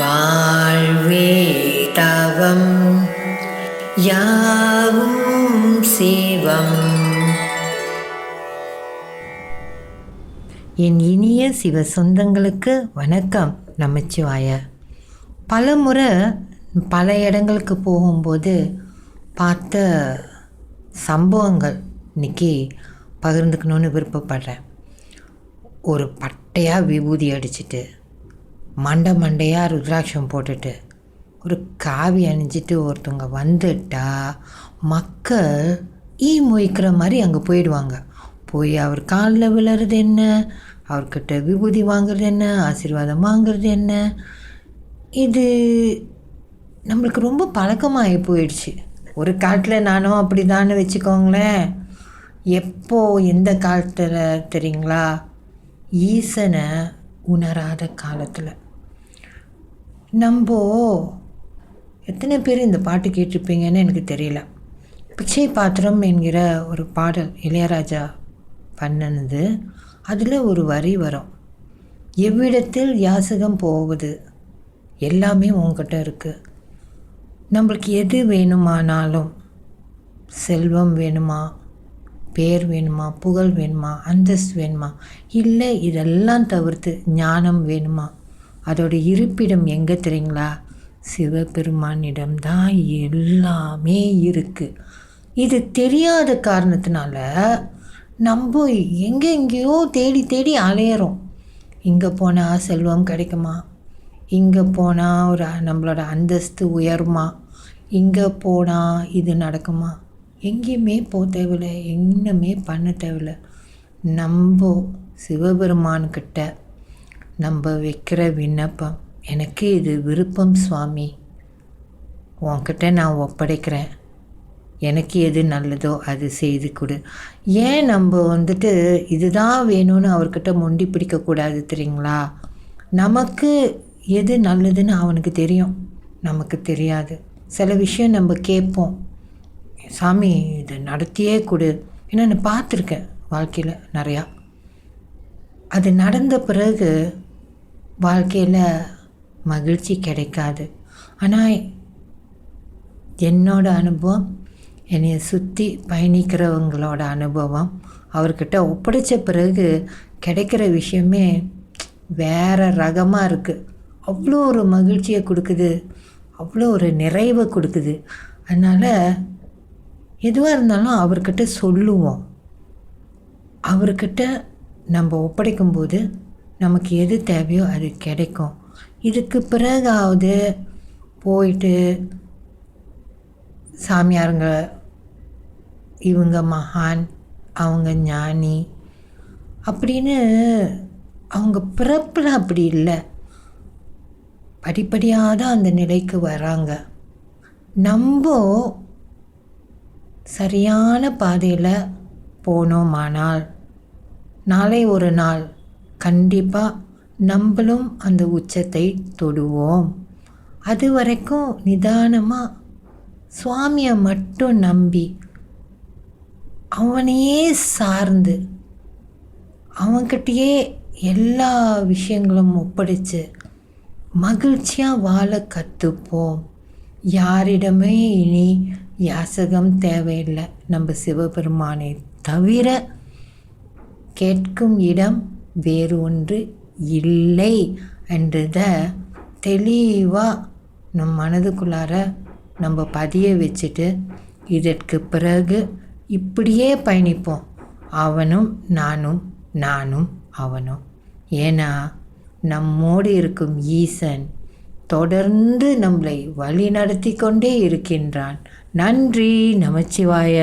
வாழ்வே தவம் யாவும் சிவம். என் இனிய சிவ சொந்தங்களுக்கு வணக்கம் நமச்சிவாய. பல முறை பல இடங்களுக்கு போகும்போது பார்த்த சம்பவங்கள் இன்னைக்கு பகிர்ந்துக்கணுன்னு விருப்பப்படுறேன். ஒரு பட்டையாக விபூதி அடிச்சுட்டு மண்டை மண்டையாக ருத்ராட்சம் போட்டுட்டு ஒரு காவி அணிஞ்சிட்டு ஒருத்தவங்க வந்துட்டா மக்கள் ஈ மொய்க்கிற மாதிரி அங்கே போயிடுவாங்க. போய் அவர் காலில் விழுறது என்ன? அவர்கிட்ட விபூதி வாங்குறது என்ன? ஆசீர்வாதம் வாங்குறது என்ன? இது நம்மளுக்கு ரொம்ப பழக்கமாகி போயிடுச்சு. ஒரு காலத்தில் நானும் அப்படி தானே வச்சுக்கோங்களேன். எப்போ எந்த காலத்தில் தெரியுங்களா? ஈசனை உணராத காலத்தில். நம்போ. எத்தனை பேர் இந்த பாட்டு கேட்டிருப்பீங்கன்னு எனக்கு தெரியல. பிச்சை பாத்திரம் என்கிற ஒரு பாடல் இளையராஜா பண்ணினது. அதில் ஒரு வரி வரும். எவ்விடத்தில் யாசகம் போவது எல்லாமே உங்ககிட்ட இருக்குது நம்மளுக்கு எது வேணுமானாலும் செல்வம் வேணுமா பேர் வேணுமா புகழ் வேணுமா அந்தஸ்து வேணுமா இல்லை இதெல்லாம் தவிர்த்து ஞானம் வேணுமா? அதோட இருப்பிடம் எங்கே தெரியுங்களா? சிவபெருமானிடம் தான் எல்லாமே இருக்குது இது தெரியாத காரணத்தினால நம்ம எங்கே எங்கேயோ தேடி தேடி அலையிறோம். இங்கே போனால் செல்வம் கிடைக்குமா? இங்கே போனால் ஒரு நம்மளோட அந்தஸ்து உயருமா? இங்கே போனால் இது நடக்குமா? எங்கேயுமே போக தேவையில்லை என்னமே பண்ண தேவையில்லை. நம்ம சிவபெருமான்கிட்ட நம்ம வைக்கிற விண்ணப்பம். எனக்கு இது விருப்பம் சுவாமி. உன்கிட்ட நான் ஒப்படைக்கிறேன். எனக்கு எது நல்லதோ அது செய்து கொடு. ஏன் நம்ம வந்துட்டு இதுதான் வேணும்னு அவர்கிட்ட மொண்டி பிடிக்கக்கூடாது தெரியுங்களா? நமக்கு எது நல்லதுன்னு அவனுக்கு தெரியும். நமக்கு தெரியாது. சில விஷயம் நம்ம கேட்போம். சாமி இதை நடத்தியே கொடு. ஏன்னா நான் பார்த்துருக்கேன் வாழ்க்கையில் நிறையா. அது நடந்த பிறகு வாழ்க்கையில் மகிழ்ச்சி கிடைக்காது. ஆனால் என்னோட அனுபவம் என்னை சுற்றி பயணிக்கிறவங்களோட அனுபவம் அவர்கிட்ட ஒப்படைச்ச பிறகு கிடைக்கிற விஷயமே வேறு ரகமாக இருக்குது அவ்வளோ ஒரு மகிழ்ச்சியை கொடுக்குது. அவ்வளோ ஒரு நிறைவை கொடுக்குது. அதனால் எதுவாக இருந்தாலும் அவர்கிட்ட சொல்லுவோம். அவர்கிட்ட நம்ம ஒப்படைக்கும்போது நமக்கு எது தேவையோ அது கிடைக்கும். இதுக்கு பிறகாவது போயிட்டு சாமியாருங்க இவங்க மகான் அவங்க ஞானி அப்படின்னு அவங்க பிறப்பில் அப்படி இல்லை. படிப்படியாக தான் அந்த நிலைக்கு வராங்க. நம்ம சரியான பாதையில் போனோமானால் நாளை ஒரு நாள் கண்டிப்பாக நம்மளும் அந்த உச்சத்தை தொடுவோம். அது வரைக்கும் நிதானமாக சுவாமியை மட்டும் நம்பி அவனையே சார்ந்து அவன்கிட்டயே எல்லா விஷயங்களும் ஒப்படைச்சு மகிழ்ச்சியாக வாழ கற்றுப்போம் யாரிடமே இனி யாசகம் தேவையில்லை. நம்ம சிவபெருமானை தவிர கேட்கும் இடம் வேறு ஒன்று இல்லை என்றத தெளிவாக நம் மனதுக்குள்ளார நம்ம பதிய வச்சுட்டு இதற்கு பிறகு இப்படியே பயணிப்போம். அவனும் நானும் நானும் அவனும். ஏன்னா நம்மோடு இருக்கும் ஈசன் தொடர்ந்து நம்மளை வழி நடத்தி கொண்டே இருக்கின்றான். நன்றி நமச்சிவாய.